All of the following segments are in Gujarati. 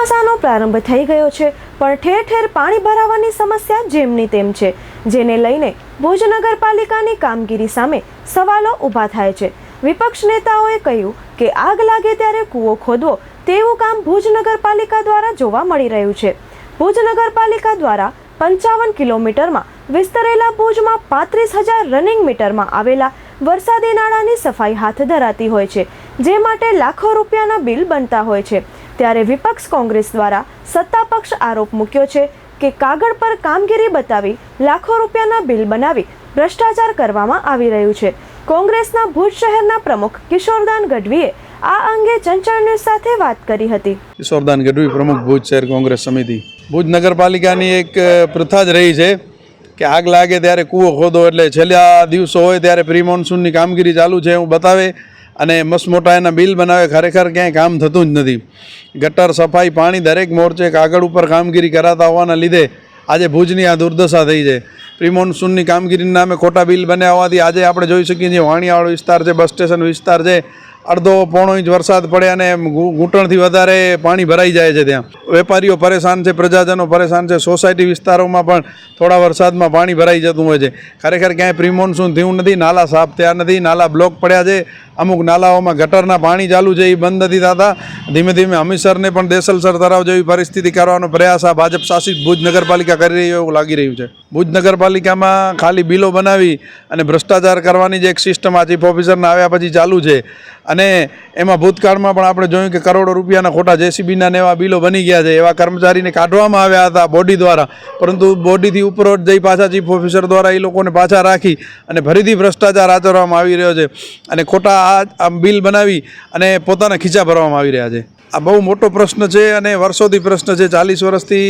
ચોમાસાનો પ્રારંભ થઈ ગયો છે, પણ ઠેર ઠેર પાણી ભરાવાની સમસ્યા જેમની તેમ છે, જેને લઈને ભુજ નગરપાલિકાની કામગીરી સામે સવાલો ઊભા થાય છે. વિપક્ષ નેતાઓએ કહ્યું કે આગ લાગે ત્યારે કૂવો ખોદવો, તેવું કામ ભુજ નગરપાલિકા દ્વારા જોવા મળી રહ્યું છે. ભુજ નગરપાલિકા દ્વારા પંચાવન કિલોમીટરમાં વિસ્તરેલા ભુજમાં પાંત્રીસ હજાર રનિંગ મીટરમાં આવેલા વરસાદી નાળાની સફાઈ હાથ ધરાતી હોય છે, જે માટે લાખો રૂપિયાના બિલ બનતા હોય છે. ત્યારે વિપક્ષ કોંગ્રેસ દ્વારા સત્તાપક્ષ આરોપ મૂક્યો છે કે કાગળ પર કામગીરી બતાવી લાખો રૂપિયાના બિલ બનાવી ભ્રષ્ટાચાર કરવામાં આવી રહ્યું છે. કોંગ્રેસના ભુજ શહેરના પ્રમુખ કિશોરદાન ગઢવીએ આ અંગે ચંચળ ન્યૂઝ સાથે વાત કરી હતી. કિશોરદાન ગઢવી પ્રમુખ ભુજ શહેર કોંગ્રેસ સમિતિ. ભુજ નગરપાલિકાની એક પ્રથા જ રહી છે કે આગ લાગે ત્યારે કૂવો ખોદો એટલે છેલ્લા દિવસો હોય ત્યારે પ્રી મોન્સૂનની કામગીરી ચાલુ છે. એવું બતાવે અને મસ્ત મોટા એના બિલ બનાવે, ખરેખર ક્યાંય કામ થતું જ નથી. ગટર, સફાઈ, પાણી દરેક મોરચે કાગળ ઉપર કામગીરી કરાતા હોવાના લીધે આજે ભુજની આ દુર્દશા થઈ છે. પ્રિમોન્સૂનની કામગીરીના નામે ખોટા બિલ બન્યા હોવાથી આજે આપણે જોઈ શકીએ છીએ વાણિયાવાળો વિસ્તાર છે, બસ સ્ટેશન વિસ્તાર છે. અડધો પોણો ઇંચ વરસાદ પડે અને ઘૂંટણથી વધારે પાણી ભરાઈ જાય છે ત્યાં. વેપારીઓ પરેશાન છે, પ્રજાજનો પરેશાન છે, સોસાયટી વિસ્તારોમાં પણ થોડા વરસાદમાં પાણી ભરાઈ જતું હોય છે. ખરેખર ક્યાંય પ્રિમોન્સૂન થયું નથી, નાલા સાફ થયા નથી, નાલા બ્લોક પડ્યા છે. અમુક નાલાઓમાં ગટરના પાણી ચાલુ છે, એ બંધ નથી થતા. ધીમે ધીમે હમીસરને પણ દેસલસર તરફ જેવી પરિસ્થિતિ કરવાનો પ્રયાસ આ ભાજપ શાસિત ભુજ નગરપાલિકા કરી રહી એવું લાગી રહ્યું છે. ભુજ નગરપાલિકામાં ખાલી બિલો બનાવી અને ભ્રષ્ટાચાર કરવાની જે એક સિસ્ટમ આ ચીફ ઓફિસરને આવ્યા પછી ચાલુ છે. અને એમાં ભૂતકાળમાં પણ આપણે જોયું કે કરોડો રૂપિયાના ખોટા જેસીબીના એવા બિલો બની ગયા છે. એવા કર્મચારીને કાઢવામાં આવ્યા હતા બોડી દ્વારા. પરંતુ બોડીથી ઉપરોટ જઈ પાછા ચીફ ઓફિસર દ્વારા એ લોકોને પાછા રાખી અને ફરીથી ભ્રષ્ટાચાર આચરવામાં આવી રહ્યો છે. અને ખોટા આ બિલ બનાવી અને પોતાના ખીચા ભરવામાં આવી રહ્યા છે. આ બહુ મોટો પ્રશ્ન છે અને વર્ષોથી પ્રશ્ન છે. ચાલીસ વર્ષથી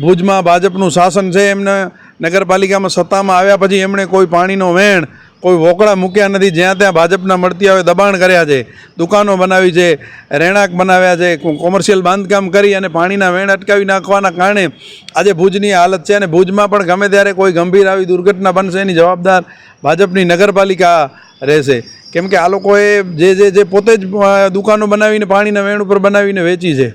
ભુજમાં ભાજપનું શાસન છે એમને. નગરપાલિકામાં સત્તામાં આવ્યા પછી એમણે કોઈ પાણીનો વેણ, કોઈ વોકળા મૂક્યા નથી. જ્યાં ત્યાં ભાજપના મળતી આવે દબાણ કર્યા છે. દુકાનો બનાવી છે, રહેણાંક બનાવ્યા છે કોમર્શિયલ બાંધકામ કરી અને પાણીના વેણ અટકાવી નાખવાના કારણે આજે ભુજની હાલત છે અને ભુજમાં પણ ગમે ત્યારે કોઈ ગંભીર આવી દુર્ઘટના બનશે એની જવાબદાર ભાજપની નગરપાલિકા રહેશે. કેમ કે આ લોકોએ જે જે જે પોતે જ દુકાનો બનાવીને, પાણીના વેણ ઉપર બનાવીને વેચી છે.